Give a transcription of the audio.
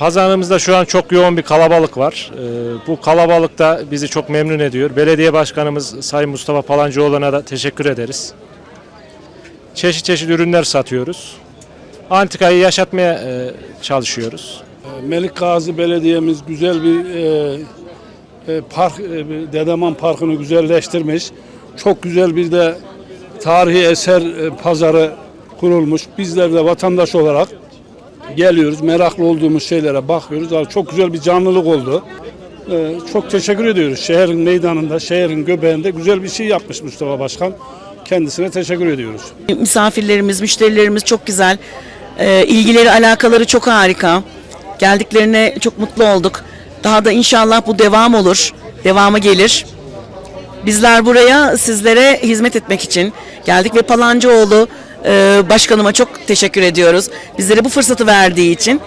Pazarımızda şu an çok yoğun bir kalabalık var. Ee, Bu kalabalık da bizi çok memnun ediyor. Belediye Başkanımız Sayın Mustafa Palancıoğlu'na da teşekkür ederiz. Çeşit çeşit ürünler satıyoruz. Antikayı yaşatmaya e, çalışıyoruz. Melik Gazi Belediye'miz güzel bir e, e, park, Dedeman Parkı'nı güzelleştirmiş. Çok güzel bir de tarihi eser pazarı kurulmuş. Bizler de vatandaş olarak geliyoruz. Meraklı olduğumuz şeylere bakıyoruz. Abi Çok güzel bir canlılık oldu. E, çok teşekkür ediyoruz. Şehrin meydanında, şehrin göbeğinde güzel bir şey yapmış Mustafa Başkan. Kendisine teşekkür ediyoruz. Misafirlerimiz, müşterilerimiz çok güzel. Ee, ilgileri, alakaları çok harika. Geldiklerine çok mutlu olduk. Daha da inşallah bu devam olur. Devamı gelir. Bizler buraya sizlere hizmet etmek için geldik ve Palancıoğlu başkanıma çok teşekkür ediyoruz. Bizlere bu fırsatı verdiği için.